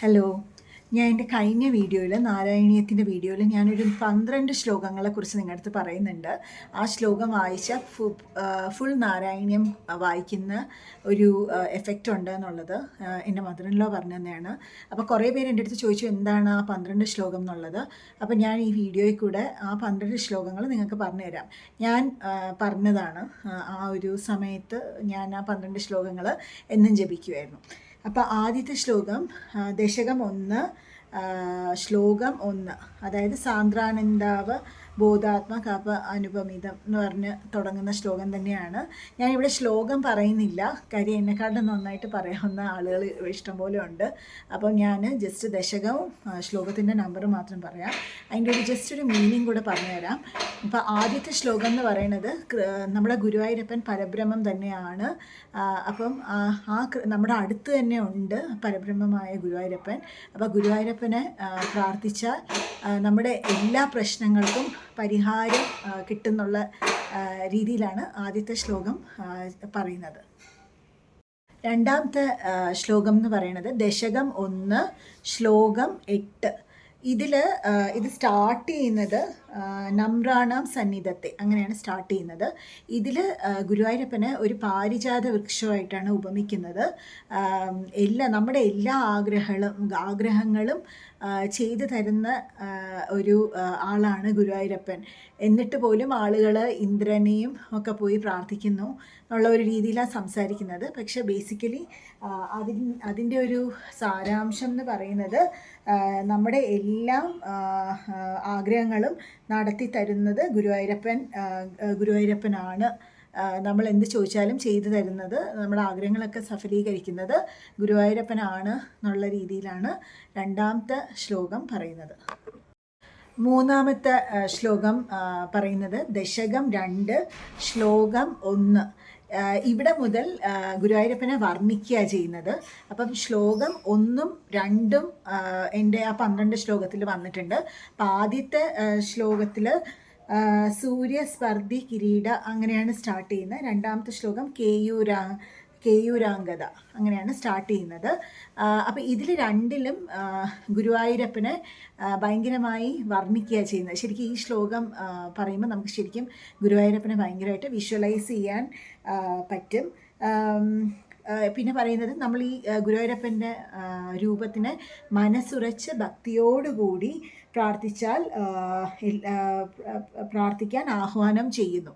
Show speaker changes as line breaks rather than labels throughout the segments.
Hello ഞാൻ എന്റെ കഴിഞ്ഞ വീഡിയോയിൽ നാരായണീയത്തിന്റെ വീഡിയോയിൽ ഞാനൊരു പന്ത്രണ്ട് ശ്ലോകങ്ങളെക്കുറിച്ച് നിങ്ങളുടെ അടുത്ത് പറയുന്നുണ്ട്. ആ ശ്ലോകം വായിച്ച ഫുൾ നാരായണീയം വായിക്കുന്ന ഒരു എഫക്റ്റ് ഉണ്ട് എന്നുള്ളത് എന്റെ മദറിനിലോ പറഞ്ഞു തന്നെയാണ് അപ്പോൾ കുറേ പേര് എന്റെ അടുത്ത് ചോദിച്ചു എന്താണ് ആ പന്ത്രണ്ട് ശ്ലോകം എന്നുള്ളത്? അപ്പോൾ ഞാൻ ഈ വീഡിയോയിൽ കൂടെ ആ പന്ത്രണ്ട് ശ്ലോകങ്ങൾ നിങ്ങൾക്ക് പറഞ്ഞുതരാം. ഞാൻ പറഞ്ഞതാണ് ആ ഒരു സമയത്ത് ഞാൻ ആ പന്ത്രണ്ട് ശ്ലോകങ്ങൾ എന്നും ജപിക്കുമായിരുന്നു അപ്പോൾ ആദ്യത്തെ ശ്ലോകം ദശകം ഒന്ന് ശ്ലോകം ഒന്ന്. അതായത് സാന്ദ്രാനന്ദാവ് ബോധാത്മ കപ അനുപമിതം എന്ന് പറഞ്ഞ് തുടങ്ങുന്ന ശ്ലോകം തന്നെയാണ്. ഞാനിവിടെ ശ്ലോകം പറയുന്നില്ല. കാര്യം എന്നെക്കാളും നന്നായിട്ട് പറയാവുന്ന ആളുകൾ ഇഷ്ടംപോലെ ഉണ്ട്. അപ്പോൾ ഞാൻ ജസ്റ്റ് ദശകവും ശ്ലോകത്തിന്റെ നമ്പറും മാത്രം പറയാം. അതിന്റെ ഒരു ജസ്റ്റ് ഒരു മീനിങ് കൂടെ പറഞ്ഞുതരാം. അപ്പോൾ ആദ്യത്തെ ശ്ലോകം എന്ന് പറയുന്നത് നമ്മുടെ ഗുരുവായൂരപ്പൻ പരബ്രഹ്മം തന്നെയാണ്. അപ്പം ആ നമ്മുടെ അടുത്ത് തന്നെ ഉണ്ട് പരബ്രഹ്മമായ ഗുരുവായൂരപ്പൻ. അപ്പോൾ ഗുരുവായൂരപ്പനെ പ്രാർത്ഥിച്ച പ്രാർത്ഥിച്ചാൽ നമ്മുടെ എല്ലാ പ്രശ്നങ്ങൾക്കും പരിഹാരം കിട്ടുന്നുള്ള രീതിയിലാണ് ആദ്യത്തെ ശ്ലോകം പറയുന്നത്. രണ്ടാമത്തെ ശ്ലോകം എന്ന് പറയുന്നത് ദശകം ഒന്ന് ശ്ലോകം എട്ട്. ഇതിൽ ഇത് സ്റ്റാർട്ട് ചെയ്യുന്നത് നമ്രാണാം സന്നിധത്തെ അങ്ങനെയാണ് സ്റ്റാർട്ട് ചെയ്യുന്നത്. ഇതിൽ ഗുരുവായൂരപ്പനെ ഒരു പാരിജാത വൃക്ഷമായിട്ടാണ് ഉപമിക്കുന്നത്. എല്ലാ നമ്മുടെ എല്ലാ ആഗ്രഹങ്ങളും ആഗ്രഹങ്ങളും ചെയ്തു തരുന്ന ഒരു ആളാണ് ഗുരുവായൂരപ്പൻ. എന്നിട്ട് പോലും ആളുകൾ ഇന്ദ്രനെയും ഒക്കെ പോയി പ്രാർത്ഥിക്കുന്നു എന്നുള്ള ഒരു രീതിയിലാണ് സംസാരിക്കുന്നത്. പക്ഷെ ബേസിക്കലി അതിൻ അതിന്റെ ഒരു സാരാംശം എന്ന് പറയുന്നത് നമ്മുടെ എല്ലാം ആഗ്രഹങ്ങളും നടത്തി തരുന്നത് ഗുരുവായൂരപ്പൻ ഗുരുവായൂരപ്പനാണ്. നമ്മൾ എന്ത് ചോദിച്ചാലും ചെയ്തു തരുന്നത് നമ്മുടെ ആഗ്രഹങ്ങളൊക്കെ സഫലീകരിക്കുന്നത് ഗുരുവായൂരപ്പനാണ് എന്നുള്ള രീതിയിലാണ് രണ്ടാമത്തെ ശ്ലോകം പറയുന്നത്. മൂന്നാമത്തെ ശ്ലോകം പറയുന്നത് ദശകം രണ്ട് ശ്ലോകം ഒന്ന്. ഇവിടെ മുതൽ ഗുരുവായൂരപ്പനെ വർണിക്കുക ചെയ്യുന്നത്. അപ്പം ശ്ലോകം ഒന്നും രണ്ടും എന്റെ ആ പന്ത്രണ്ട് ശ്ലോകത്തിൽ വന്നിട്ടുണ്ട്. അപ്പം ആദ്യത്തെ ശ്ലോകത്തിൽ സൂര്യസ്പർദ്ധി കിരീട അങ്ങനെയാണ് സ്റ്റാർട്ട് ചെയ്യുന്നത്. രണ്ടാമത്തെ ശ്ലോകം കേയൂരാ കേയൂരാംഗത അങ്ങനെയാണ് സ്റ്റാർട്ട് ചെയ്യുന്നത്. അപ്പോൾ ഇതിൽ രണ്ടിലും ഗുരുവായൂരപ്പനെ ഭയങ്കരമായി വർണിക്കുക ചെയ്യുന്നത്. ശരിക്കും ഈ ശ്ലോകം പറയുമ്പോൾ നമുക്ക് ശരിക്കും ഗുരുവായൂരപ്പനെ ഭയങ്കരമായിട്ട് വിഷ്വലൈസ് ചെയ്യാൻ പറ്റും. പിന്നെ പറയുന്നത് നമ്മൾ ഈ ഗുരുവായൂരപ്പന്റെ രൂപത്തിനെ മനസ്സുറച്ച് ഭക്തിയോടുകൂടി പ്രാർത്ഥിച്ചാൽ പ്രാർത്ഥിക്കാൻ ആഹ്വാനം ചെയ്യുന്നു.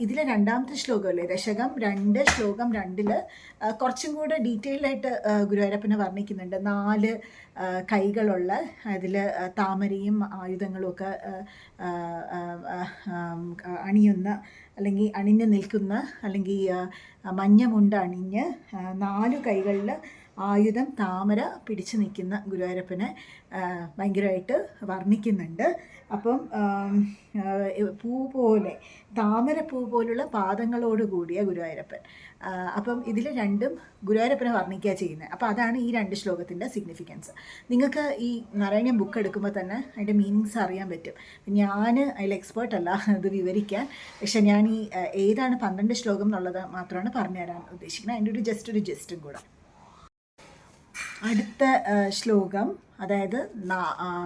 ഇതിലെ രണ്ടാമത്തെ ശ്ലോകമല്ലേ? ദശകം രണ്ട് ശ്ലോകം രണ്ടിൽ കുറച്ചും കൂടെ ഡീറ്റെയിൽഡ് ആയിട്ട് ഗുരുവായൂരപ്പനെ വർണിക്കുന്നുണ്ട്. നാല് കൈകളുള്ള അതിൽ താമരയും ആയുധങ്ങളും ഒക്കെ അണിയുന്ന അല്ലെങ്കിൽ അണിഞ്ഞ് നിൽക്കുന്ന അല്ലെങ്കിൽ മഞ്ഞമുണ്ട് അണിഞ്ഞ് നാല് കൈകളിൽ ആയുധം താമര പിടിച്ചു നിൽക്കുന്ന ഗുരുവായൂരപ്പനെ ഭയങ്കരമായിട്ട് വർണിക്കുന്നുണ്ട്. അപ്പം പൂ പോലെ താമര പൂ പോലുള്ള പാദങ്ങളോട് കൂടിയ ഗുരുവായൂരപ്പൻ. അപ്പം ഇതിൽ രണ്ടും ഗുരുവായൂരപ്പനെ വർണിക്കുക ചെയ്യുന്നത്. അപ്പോൾ അതാണ് ഈ രണ്ട് ശ്ലോകത്തിന്റെ സിഗ്നിഫിക്കൻസ് നിങ്ങൾക്ക് ഈ നാരായണീയം ബുക്ക് എടുക്കുമ്പോൾ തന്നെ അതിന്റെ മീനിങ്സ് അറിയാൻ പറ്റും. ഞാൻ അതിൽ എക്സ്പേർട്ട് അല്ല അത് വിവരിക്കാൻ. പക്ഷെ ഞാൻ ഈ ഏതാണ് പന്ത്രണ്ട് ശ്ലോകം എന്നുള്ളത് മാത്രമാണ് പറഞ്ഞുതരാൻ ഉദ്ദേശിക്കുന്നത്. അതിന്റെ ഒരു ജസ്റ്റ് ഒരു ജസ്റ്റും കൂടെ. അടുത്ത ശ്ലോകം അതായത്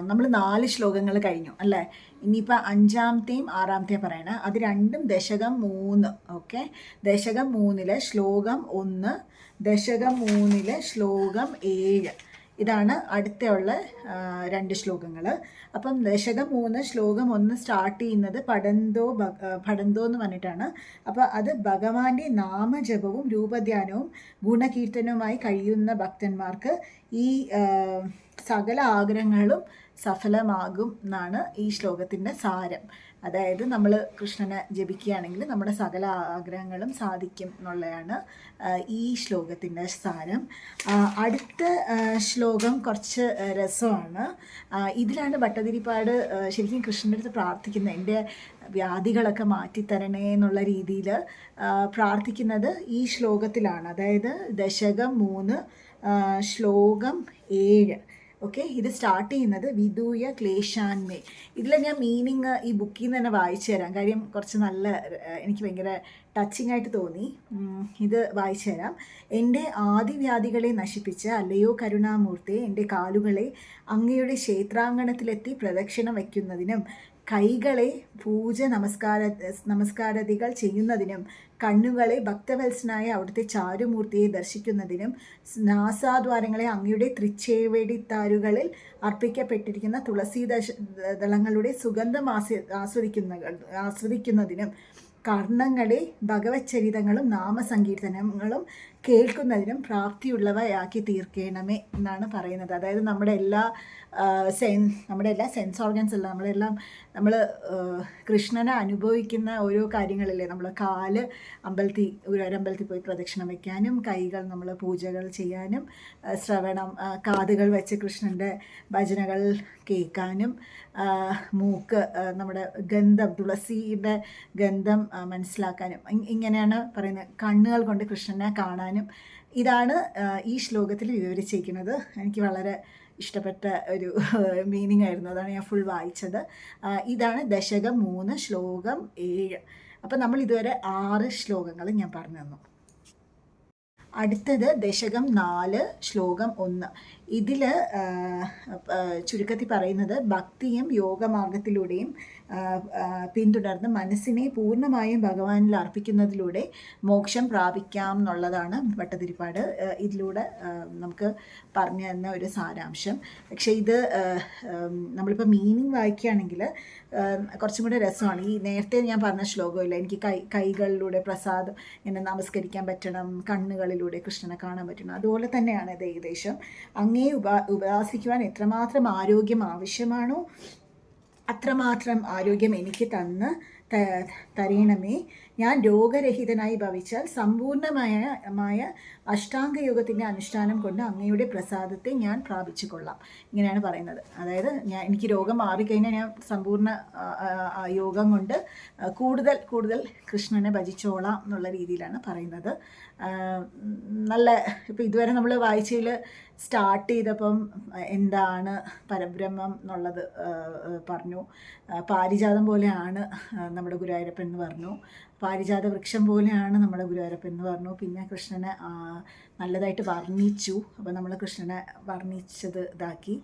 നമ്മൾ നാല് ശ്ലോകങ്ങൾ കഴിഞ്ഞു അല്ലേ? ഇനിയിപ്പോൾ അഞ്ചാമത്തെയും ആറാമത്തെയും പറയണേ. അത് രണ്ടും ദശകം മൂന്ന് ഓക്കെ? ദശകം മൂന്നിലെ ശ്ലോകം ഒന്ന് ദശകം മൂന്നിലെ ശ്ലോകം ഏഴ്. ഇതാണ് അടുത്തുള്ള രണ്ട് ശ്ലോകങ്ങൾ അപ്പം ദശകം മൂന്ന് ശ്ലോകം ഒന്ന് സ്റ്റാർട്ട് ചെയ്യുന്നത് പടന്തോ പടന്തോ എന്ന് പറഞ്ഞിട്ടാണ്. അപ്പോൾ അത് ഭഗവാന്റെ നാമജപവും രൂപധ്യാനവും ഗുണകീർത്തനവുമായി കഴിയുന്ന ഭക്തന്മാർക്ക് ഈ സകല ആഗ്രഹങ്ങളും സഫലമാകും എന്നാണ് ഈ ശ്ലോകത്തിന്റെ സാരം. അതായത് നമ്മൾ കൃഷ്ണനെ ജപിക്കുകയാണെങ്കിൽ നമ്മുടെ സകല ആഗ്രഹങ്ങളും സാധിക്കും എന്നുള്ളതാണ് ഈ ശ്ലോകത്തിന്റെ സാരം. അടുത്ത ശ്ലോകം കുറച്ച് രസമാണ്. ഇതിലാണ് ഭട്ടതിരിപ്പാട് ശരിക്കും കൃഷ്ണന്റെ അടുത്ത് പ്രാർത്ഥിക്കുന്നത്. എന്റെ വ്യാധികളൊക്കെ മാറ്റിത്തരണേ എന്നുള്ള രീതിയിൽ പ്രാർത്ഥിക്കുന്നത് ഈ ശ്ലോകത്തിലാണ്. അതായത് ദശകം മൂന്ന് ശ്ലോകം ഏഴ്. ഓക്കെ ഇത് സ്റ്റാർട്ട് ചെയ്യുന്നത് വിദൂയ ക്ലേശാൻമേ ഇതിൽ ഞാൻ മീനിങ് ഈ ബുക്കിൽ നിന്ന് തന്നെ വായിച്ചു തരാം. കാര്യം കുറച്ച് നല്ല എനിക്ക് ഭയങ്കര ടച്ചിങ് ആയിട്ട് തോന്നി. ഇത് വായിച്ചു തരാം. എന്റെ ആദിവ്യാധികളെ നശിപ്പിച്ച അല്ലയോ കരുണാമൂർത്തി എന്റെ കാലുകളെ അങ്ങയുടെ ക്ഷേത്രാങ്കണത്തിലെത്തി പ്രദക്ഷിണം വയ്ക്കുന്നതിനും കൈകളെ പൂജ നമസ്കാര നമസ്കാരതികൾ ചെയ്യുന്നതിനും കണ്ണുകളെ ഭക്തവത്സനായ അവിടുത്തെ ചാരുമൂർത്തിയെ ദർശിക്കുന്നതിനും നാസാദ്വാരങ്ങളെ അങ്ങയുടെ തൃച്ചേവടിത്താരുകളിൽ അർപ്പിക്കപ്പെട്ടിരിക്കുന്ന തുളസി ദളങ്ങളുടെ സുഗന്ധം ആസ്വ ആസ്വദിക്കുന്ന ആസ്വദിക്കുന്നതിനും കർണങ്ങളെ ഭഗവച്ചരിതങ്ങളും നാമസങ്കീർത്തനങ്ങളും കേൾക്കുന്നതിനും പ്രാപ്തിയുള്ളവയാക്കി തീർക്കണമേ എന്നാണ് പറയുന്നത്. അതായത് നമ്മുടെ എല്ലാ സെൻ നമ്മുടെ എല്ലാ സെൻസ് ഓർഗൻസ് അല്ല നമ്മളെല്ലാം നമ്മൾ കൃഷ്ണനെ അനുഭവിക്കുന്ന ഓരോ കാര്യങ്ങളല്ലേ നമ്മൾ കാൽ അമ്പലത്തിൽ ഗുരുവായൂരമ്പലത്തിൽ പോയി പ്രദക്ഷിണം വയ്ക്കാനും കൈകൾ നമ്മൾ പൂജകൾ ചെയ്യാനും ശ്രവണം കാതുകൾ വെച്ച് കൃഷ്ണന്റെ ഭജനകൾ കേൾക്കാനും മൂക്ക് നമ്മുടെ ഗന്ധം തുളസിയുടെ ഗന്ധം മനസ്സിലാക്കാനും ഇങ്ങനെയാണ് പറയുന്നത്. കണ്ണുകൾ കൊണ്ട് കൃഷ്ണനെ കാണാനും ഇതാണ് ഈ ശ്ലോകത്തിൽ വിവരിച്ചിരിക്കുന്നത്. എനിക്ക് വളരെ ഇഷ്ടപ്പെട്ട ഒരു മീനിങ് ആയിരുന്നു. അതാണ് ഞാൻ ഫുൾ വായിച്ചത്. ഇതാണ് ദശകം മൂന്ന് ശ്ലോകം ഏഴ്. അപ്പം നമ്മൾ ഇതുവരെ ആറ് ശ്ലോകങ്ങൾ ഞാൻ പറഞ്ഞു തന്നു. അടുത്തത് ദശകം നാല് ശ്ലോകം ഒന്ന്. ഇതിൽ ചുരുക്കത്തിൽ പറയുന്നത് ഭക്തിയും യോഗമാർഗത്തിലൂടെയും പിന്തുടർന്ന് മനസ്സിനെ പൂർണമായും ഭഗവാനിൽ അർപ്പിക്കുന്നതിലൂടെ മോക്ഷം പ്രാപിക്കാം എന്നുള്ളതാണ് ഭട്ടതിരിപ്പാട് ഇതിലൂടെ നമുക്ക് പറഞ്ഞു തന്ന ഒരു സാരാംശം. പക്ഷേ ഇത് നമ്മളിപ്പോൾ മീനിങ് വായിക്കുകയാണെങ്കിൽ കുറച്ചും കൂടെ രസമാണ്. ഈ നേരത്തെ ഞാൻ പറഞ്ഞ ശ്ലോകമില്ല എനിക്ക് കൈ കൈകളിലൂടെ പ്രസാദം എന്നെ നമസ്കരിക്കാൻ പറ്റണം കണ്ണുകളിലൂടെ കൃഷ്ണനെ കാണാൻ പറ്റണം അതുപോലെ തന്നെയാണ് ഇത് ഏകദേശം. അങ്ങേ ഉപ ഉപാസിക്കുവാൻ എത്രമാത്രം ആരോഗ്യം ആവശ്യമാണോ അത്രമാത്രം ആരോഗ്യം എനിക്ക് തന്ന് ത- തരയണമേ. ഞാൻ രോഗരഹിതനായി ഭവിച്ചാൽ സമ്പൂർണമായ മായ അഷ്ടാംഗയോഗത്തിന്റെ അനുഷ്ഠാനം കൊണ്ട് അങ്ങയുടെ പ്രസാദത്തെ ഞാൻ പ്രാപിച്ചു കൊള്ളാം ഇങ്ങനെയാണ് പറയുന്നത്. അതായത് ഞാൻ എനിക്ക് രോഗം മാറിക്കഴിഞ്ഞാൽ ഞാൻ സമ്പൂർണ യോഗം കൊണ്ട് കൂടുതൽ കൂടുതൽ കൃഷ്ണനെ ഭജിച്ചോളാം എന്നുള്ള രീതിയിലാണ് പറയുന്നത്. നല്ല ഇപ്പോൾ ഇതുവരെ നമ്മൾ വായിച്ചതിൽ സ്റ്റാർട്ട് ചെയ്തപ്പം എന്താണ് പരബ്രഹ്മം എന്നുള്ളത് പറഞ്ഞു. പാരിജാതം പോലെയാണ് ആ, നമ്മുടെ ഗുരുവായൂരപ്പൻ എന്ന് പറഞ്ഞു. പാരിജാത വൃക്ഷം പോലെയാണ് നമ്മുടെ ഗുരുവായൂരപ്പൻ എന്ന് പറഞ്ഞു. പിന്നെ കൃഷ്ണനെ നല്ലതായിട്ട് വർണിച്ചു. അപ്പോൾ നമ്മൾ കൃഷ്ണനെ വർണിച്ചത് ഇതാക്കി.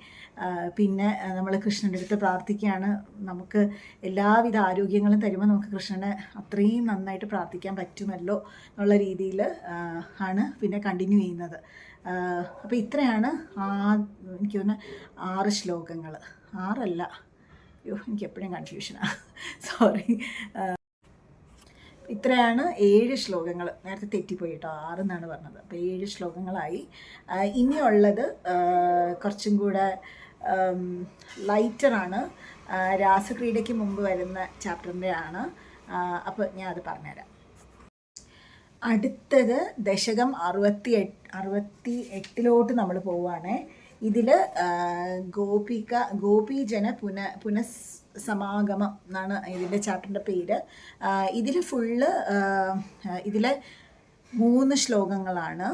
പിന്നെ നമ്മൾ കൃഷ്ണന്റെ അടുത്ത് പ്രാർത്ഥിക്കുകയാണ്. നമുക്ക് എല്ലാവിധ ആരോഗ്യങ്ങളും തരുമ്പോൾ നമുക്ക് കൃഷ്ണനെ അത്രയും നന്നായിട്ട് പ്രാർത്ഥിക്കാൻ പറ്റുമല്ലോ എന്നുള്ള രീതിയിൽ ആണ് പിന്നെ കണ്ടിന്യൂ ചെയ്യുന്നത്. അപ്പോൾ ഇത്രയാണ് ആ എനിക്ക് തോന്നുന്നു ആറ് ശ്ലോകങ്ങൾ ആറല്ല. അയ്യോ എനിക്ക് എപ്പോഴും കൺഫ്യൂഷനാണ് സോറി ഇത്രയാണ് ഏഴ് ശ്ലോകങ്ങൾ. നേരത്തെ തെറ്റിപ്പോയി കേട്ടോ ആറെന്നാണ് പറഞ്ഞത്. അപ്പോൾ ഏഴ് ശ്ലോകങ്ങളായി. ഇനിയുള്ളത് കുറച്ചും കൂടെ ലൈറ്ററാണ് രാസക്രീഡയ്ക്ക് മുമ്പ് വരുന്ന ചാപ്റ്ററിന്റെ ആണ് അപ്പോൾ ഞാൻ അത് പറഞ്ഞുതരാം. അടുത്തത് ദശകം അറുപത്തി എട്ട് അറുപത്തി എട്ടിലോട്ട് നമ്മൾ പോവുകയാണേ. ഇതിൽ ഗോപിക ഗോപീജന പുന പുനഃ സമാഗമം എന്നാണ് ഇതിന്റെ ചാപ്റ്ററിന്റെ പേര്. ഇതിൽ ഫുള്ള് ഇതിലെ മൂന്ന് ശ്ലോകങ്ങളാണ്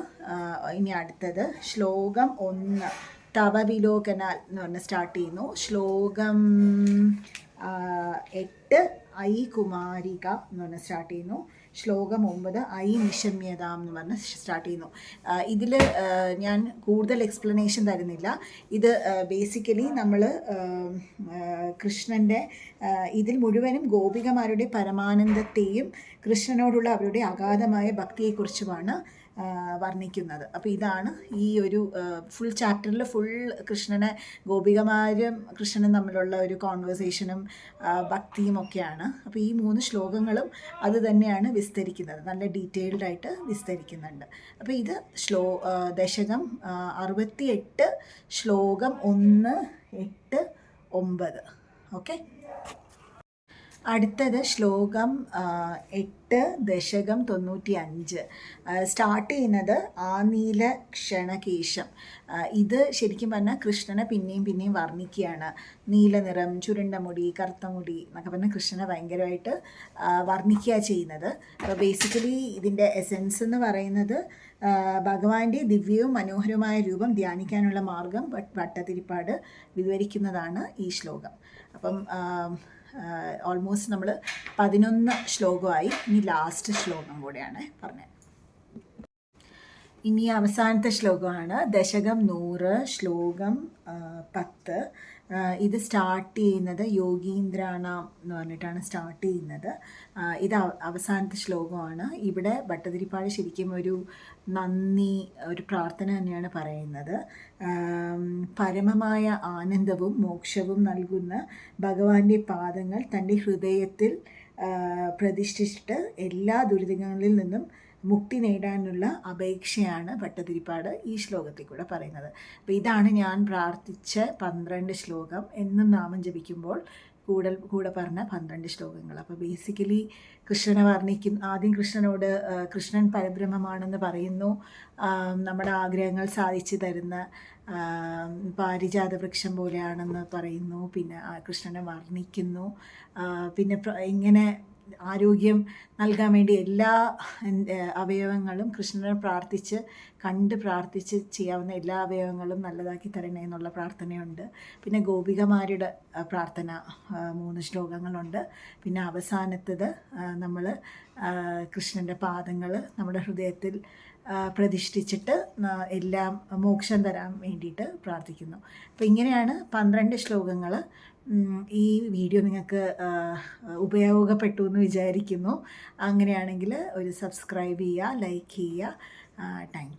ഇനി അടുത്തത്. ശ്ലോകം ഒന്ന് തവവിലോകനാൽ എന്ന് പറഞ്ഞ് സ്റ്റാർട്ട് ചെയ്യുന്നു. ശ്ലോകം എട്ട് ഐ കുമാരിക എന്ന് പറഞ്ഞ് സ്റ്റാർട്ട് ചെയ്യുന്നു. ശ്ലോകം ഒമ്പത് ഐ നിശമ്യത എന്ന് പറഞ്ഞ് സ്റ്റാർട്ട് ചെയ്യുന്നു. ഇതിൽ ഞാൻ കൂടുതൽ എക്സ്പ്ലനേഷൻ തരുന്നില്ല. ഇത് ബേസിക്കലി നമ്മൾ കൃഷ്ണന്റെ ഇതിൽ മുഴുവനും ഗോപികമാരുടെ പരമാനന്ദത്തെയും കൃഷ്ണനോടുള്ള അവരുടെ അഗാധമായ ഭക്തിയെക്കുറിച്ചുമാണ് വർണിക്കുന്നത്. അപ്പോൾ ഇതാണ് ഈ ഒരു ഫുൾ ചാപ്റ്ററിൽ ഫുൾ കൃഷ്ണനെ ഗോപികമാരും കൃഷ്ണനും തമ്മിലുള്ള ഒരു കോൺവെർസേഷനും ഭക്തിയും ഒക്കെയാണ്. അപ്പോൾ ഈ മൂന്ന് ശ്ലോകങ്ങളും അത് തന്നെയാണ് വിസ്തരിക്കുന്നത്. നല്ല ഡീറ്റെയിൽഡ് ആയിട്ട് വിസ്തരിക്കുന്നുണ്ട്. അപ്പോൾ ഇത് ശ്ലോ ദശകം അറുപത്തി എട്ട് ശ്ലോകം ഒന്ന് എട്ട് ഒമ്പത്. ഓക്കെ? അടുത്തത് ശ്ലോകം എട്ട് ദശകം തൊണ്ണൂറ്റി അഞ്ച് സ്റ്റാർട്ട് ചെയ്യുന്നത് ആനീല ക്ഷണകേശം. ഇത് ശരിക്കും പറഞ്ഞാൽ കൃഷ്ണനെ പിന്നെയും പിന്നെയും വർണിക്കുകയാണ്. നീല നിറം ചുരുണ്ട മുടി കറുത്ത മുടി എന്നൊക്കെ പറഞ്ഞാൽ കൃഷ്ണനെ ഭയങ്കരമായിട്ട് വർണിക്കുക ചെയ്യുന്നത്. അപ്പോൾ ബേസിക്കലി ഇതിന്റെ എസെൻസ് എന്ന് പറയുന്നത് ഭഗവാന്റെ ദിവ്യവും മനോഹരവുമായ രൂപം ധ്യാനിക്കാനുള്ള മാർഗം വട്ടത്തിരിപ്പാട് വിവരിക്കുന്നതാണ് ഈ ശ്ലോകം. അപ്പം ഓൾമോസ്റ്റ് നമ്മൾ പതിനൊന്ന് ശ്ലോകമായി. ഇനി ലാസ്റ്റ് ശ്ലോകം കൂടെയാണ് പറഞ്ഞത്. ഇനി അവസാനത്തെ ശ്ലോകമാണ് ദശകം നൂറ് ശ്ലോകം പത്ത്. ഇത് സ്റ്റാർട്ട് ചെയ്യുന്നത് യോഗീന്ദ്രാണ എന്ന് പറഞ്ഞിട്ടാണ് സ്റ്റാർട്ട് ചെയ്യുന്നത്. ഇത് അവസാനത്തെ ശ്ലോകമാണ്. ഇവിടെ ഭട്ടതിരിപ്പാട് ശരിക്കും ഒരു നന്ദി ഒരു പ്രാർത്ഥന തന്നെയാണ് പറയുന്നത്. പരമമായ ആനന്ദവും മോക്ഷവും നൽകുന്ന ഭഗവാന്റെ പാദങ്ങൾ തന്റെ ഹൃദയത്തിൽ പ്രതിഷ്ഠിച്ചിട്ട് എല്ലാ ദുരിതങ്ങളിൽ നിന്നും മുക്തി നേടാനുള്ള അപേക്ഷയാണ് ഭട്ടതിരിപ്പാട് ഈ ശ്ലോകത്തിൽ കൂടെ പറയുന്നത്. അപ്പോൾ ഇതാണ് ഞാൻ പ്രാർത്ഥിച്ച പന്ത്രണ്ട് ശ്ലോകം എന്നും നാമം ജപിക്കുമ്പോൾ കൂടെ കൂടെ പറഞ്ഞ പന്ത്രണ്ട് ശ്ലോകങ്ങൾ. അപ്പോൾ ബേസിക്കലി കൃഷ്ണനെ വർണിക്കും ആദ്യം കൃഷ്ണനോട് കൃഷ്ണൻ പരബ്രഹ്മമാണെന്ന് പറയുന്നു. നമ്മുടെ ആഗ്രഹങ്ങൾ സാധിച്ചു തരുന്ന പാരിജാത വൃക്ഷം പോലെയാണെന്ന് പറയുന്നു. പിന്നെ കൃഷ്ണനെ വർണിക്കുന്നു. പിന്നെ ഇങ്ങനെ ആരോഗ്യം നൽകാൻ വേണ്ടി എല്ലാ അവയവങ്ങളും കൃഷ്ണനെ പ്രാർത്ഥിച്ച് കണ്ട് പ്രാർത്ഥിച്ച് ചെയ്യാവുന്ന എല്ലാ അവയവങ്ങളും നല്ലതാക്കി തരണേ എന്നുള്ള പ്രാർത്ഥനയുണ്ട്. പിന്നെ ഗോപികമാരുടെ പ്രാർത്ഥന മൂന്ന് ശ്ലോകങ്ങളുണ്ട്. പിന്നെ അവസാനത്തത് നമ്മൾ കൃഷ്ണന്റെ പാദങ്ങൾ നമ്മുടെ ഹൃദയത്തിൽ പ്രതിഷ്ഠിച്ചിട്ട് എല്ലാം മോക്ഷം തരാൻ വേണ്ടിയിട്ട് പ്രാർത്ഥിക്കുന്നു. അപ്പോൾ ഇങ്ങനെയാണ് പന്ത്രണ്ട് ശ്ലോകങ്ങൾ ഈ വീഡിയോ നിങ്ങൾക്ക് ഉപയോഗപ്പെട്ടു എന്ന് വിചാരിക്കുന്നു. അങ്ങനെയാണെങ്കിൽ ഒരു സബ്സ്ക്രൈബ് ചെയ്യുക ലൈക്ക് ചെയ്യുക. താങ്ക്